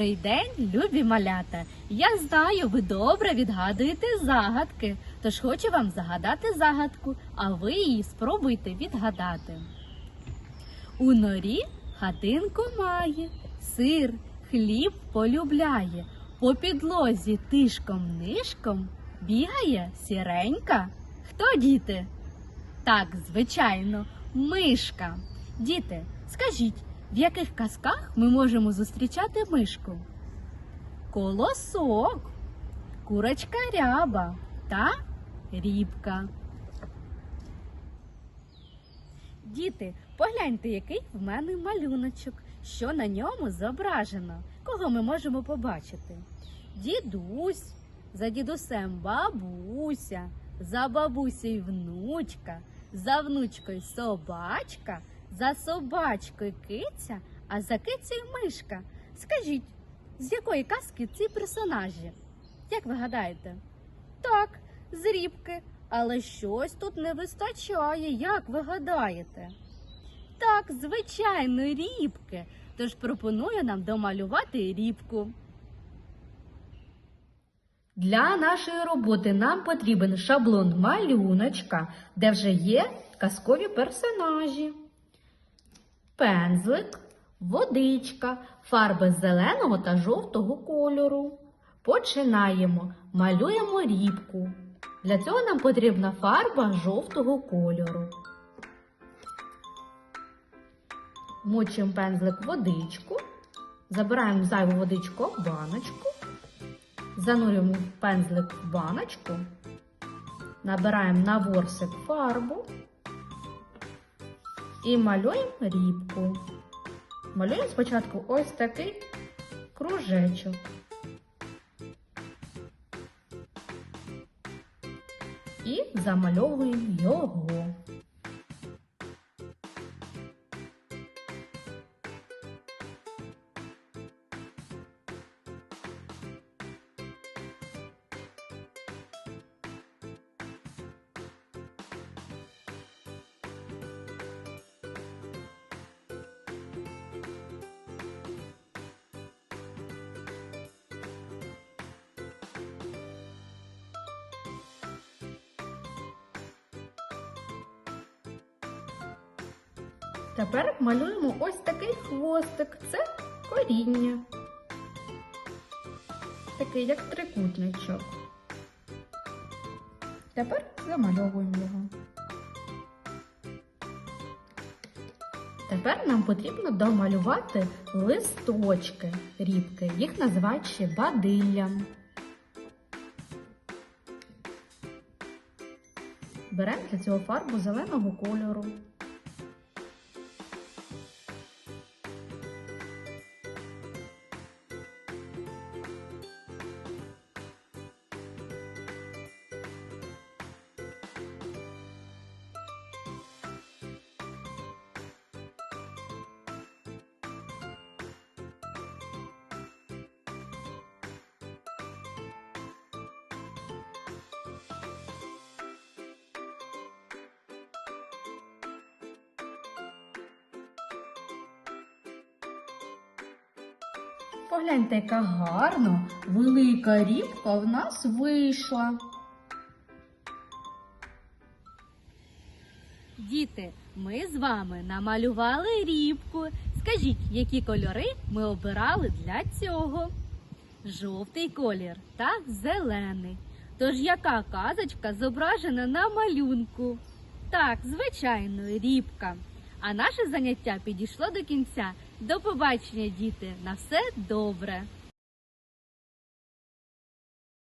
Добрий день, любі малята! Я знаю, ви добре відгадуєте загадки. Тож хочу вам загадати загадку, а ви її спробуйте відгадати. У норі хатинку має, сир, хліб полюбляє, по підлозі тишком-нишком бігає сіренька. Хто діти? Так, звичайно, мишка. Діти, скажіть, в яких казках ми можемо зустрічати мишку? Колосок, курочка ряба та рібка. Діти, погляньте, який в мене малюночок, що на ньому зображено. Кого ми можемо побачити? Дідусь, за дідусем бабуся, за бабусею внучка, за внучкою собачка, за собачкою киця, а за кицею мишка. Скажіть, з якої казки ці персонажі? Як ви гадаєте? Так, з рібки, але щось тут не вистачає, як ви гадаєте? Так, звичайно, рібки. Тож пропоную нам домалювати рібку. Для нашої роботи нам потрібен шаблон малюночка, де вже є казкові персонажі. Пензлик, водичка, фарби зеленого та жовтого кольору. Починаємо. Малюємо рібку. Для цього нам потрібна фарба жовтого кольору. Мочимо пензлик водичку, забираємо зайву водичку в баночку, занурюємо пензлик в баночку, набираємо на ворсик фарбу і малюємо рібку. Малюємо спочатку ось такий кружечок. І замальовуємо його. Тепер малюємо ось такий хвостик. Це коріння. Такий, як трикутничок. Тепер замальовуємо його. Тепер нам потрібно домалювати листочки рібки. Їх називають ще бадиллям. Беремо для цього фарбу зеленого кольору. Погляньте, яка гарна, велика рібка в нас вийшла. Діти, ми з вами намалювали рібку. Скажіть, які кольори ми обирали для цього? Жовтий колір та зелений. Тож яка казочка зображена на малюнку? Так, звичайно, рібка. А наше заняття підійшло до кінця. До побачення, діти! На все добре!